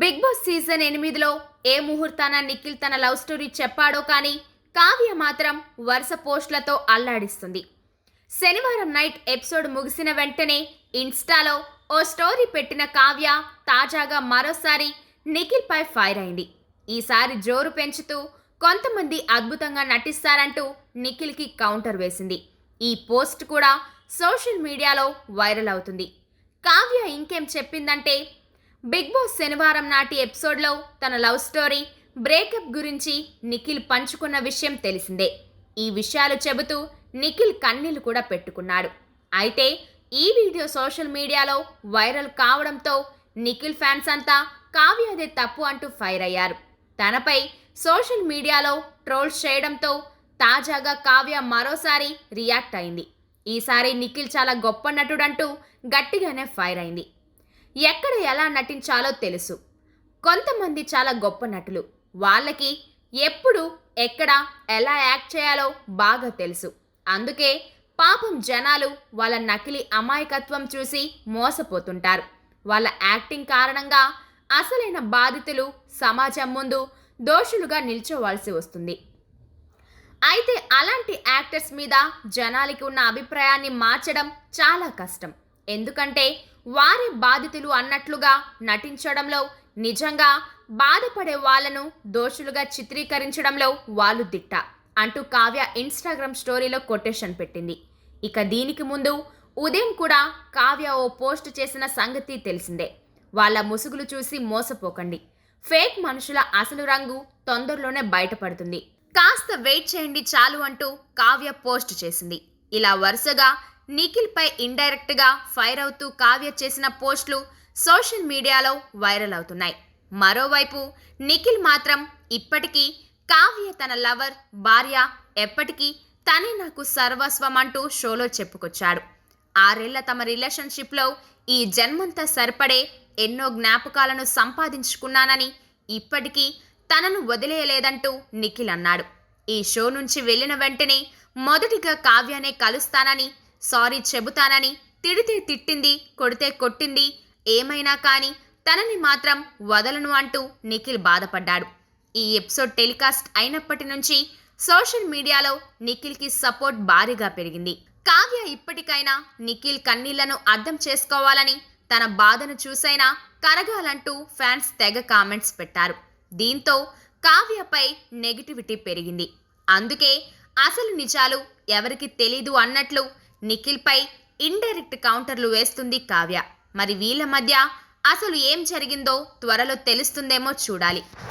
Big boss season ఎనిమిదిలో ఏ ముహూర్తాన నిఖిల్ తన love story చెప్పాడో కానీ కావ్య మాత్రం వరుస పోస్టులతో అల్లాడిస్తుంది. శనివారం నైట్ ఎపిసోడ్ ముగిసిన వెంటనే ఇన్స్టాలో ఓ స్టోరీ పెట్టిన కావ్య తాజాగా మరోసారి నిఖిల్ పై ఫైర్ అయింది. ఈసారి జోరు పెంచుతూ కొంతమంది అద్భుతంగా నటిస్తారంటూ నిఖిల్కి కౌంటర్ వేసింది. ఈ పోస్ట్ కూడా సోషల్ మీడియాలో వైరల్ అవుతుంది. కావ్య ఇంకేం చెప్పిందంటే బిగ్ బాస్ శనివారం నాటి ఎపిసోడ్లో తన లవ్ స్టోరీ బ్రేకప్ గురించి నిఖిల్ పంచుకున్న విషయం తెలిసిందే. ఈ విషయాలు చెబుతూ నిఖిల్ కన్నీళ్ళు కూడా పెట్టుకున్నాడు. అయితే ఈ వీడియో సోషల్ మీడియాలో వైరల్ కావడంతో నిఖిల్ ఫ్యాన్స్ అంతా కావ్యదే తప్పు అంటూ ఫైర్ అయ్యారు. తనపై సోషల్ మీడియాలో ట్రోల్స్ చేయడంతో తాజాగా కావ్య మరోసారి రియాక్ట్ అయింది. ఈసారి నిఖిల్ చాలా గొప్ప నటుడంటూ గట్టిగానే ఫైర్ అయింది. ఎక్కడ ఎలా నటించాలో తెలుసు. కొంతమంది చాలా గొప్ప నటులు. వాళ్ళకి ఎప్పుడు ఎక్కడ ఎలా యాక్ట్ చేయాలో బాగా తెలుసు. అందుకే పాపం జనాలు వాళ్ళ నకిలీ అమాయకత్వం చూసి మోసపోతుంటారు. వాళ్ళ యాక్టింగ్ కారణంగా అసలైన బాధితులు సమాజం ముందు దోషులుగా నిల్చోవాల్సి వస్తుంది. అయితే అలాంటి యాక్టర్స్ మీద జనాలకి ఉన్న అభిప్రాయాన్ని మార్చడం చాలా కష్టం. ఎందుకంటే వారే బాధితులు అన్నట్లుగా నటించడంలో నిజంగా బాధపడే వాళ్ళను దోషులుగా చిత్రీకరించడంలో వాళ్ళు దిట్ట అంటూ కావ్య ఇన్స్టాగ్రామ్ స్టోరీలో కొటేషన్ పెట్టింది. ఇక దీనికి ముందు ఉదయం కూడా కావ్య ఓ పోస్ట్ చేసిన సంగతి తెలిసిందే. వాళ్ళ ముసుగులు చూసి మోసపోకండి. ఫేక్ మనుషుల అసలు రంగు తొందరలోనే బయటపడుతుంది. కాస్త వెయిట్ చేయండి చాలు అంటూ కావ్య పోస్ట్ చేసింది. ఇలా వరుసగా నిఖిల్ పై ఫైర్ అవుతూ కావ్య చేసిన పోస్టులు సోషల్ మీడియాలో వైరల్ అవుతున్నాయి. మరోవైపు నిఖిల్ మాత్రం ఇప్పటికీ కావ్య తన లవర్ భార్య ఎప్పటికీ తనే నాకు సర్వస్వం అంటూ షోలో చెప్పుకొచ్చాడు. ఆరేళ్ళ తమ రిలేషన్షిప్లో ఈ జన్మంతా సరిపడే ఎన్నో జ్ఞాపకాలను సంపాదించుకున్నానని ఇప్పటికీ తనను వదిలేయలేదంటూ నిఖిల్ అన్నాడు. ఈ షో నుంచి వెళ్ళిన వెంటనే మొదటిగా కావ్యనే కలుస్తానని సారీ చెబుతానని తిడితే తిట్టింది కొడితే కొట్టింది ఏమైనా కానీ తనని మాత్రం వదలను అంటూ నిఖిల్ బాధపడ్డాడు. ఈ ఎపిసోడ్ టెలికాస్ట్ అయినప్పటి నుంచి సోషల్ మీడియాలో నిఖిల్కి సపోర్ట్ భారీగా పెరిగింది. కావ్య ఇప్పటికైనా నిఖిల్ కన్నీళ్ళను అర్థం చేసుకోవాలని తన బాధను చూసైనా కరగాలంటూ ఫ్యాన్స్ తెగ కామెంట్స్ పెట్టారు. దీంతో కావ్యపై నెగిటివిటీ పెరిగింది. అందుకే అసలు నిజాలు ఎవరికి తెలీదు అన్నట్లు నిఖిల్పై ఇండైరెక్ట్ కౌంటర్లు వేస్తుంది కావ్య. మరి వీళ్ళ మధ్య అసలు ఏం జరిగిందో త్వరలో తెలుస్తుందేమో చూడాలి.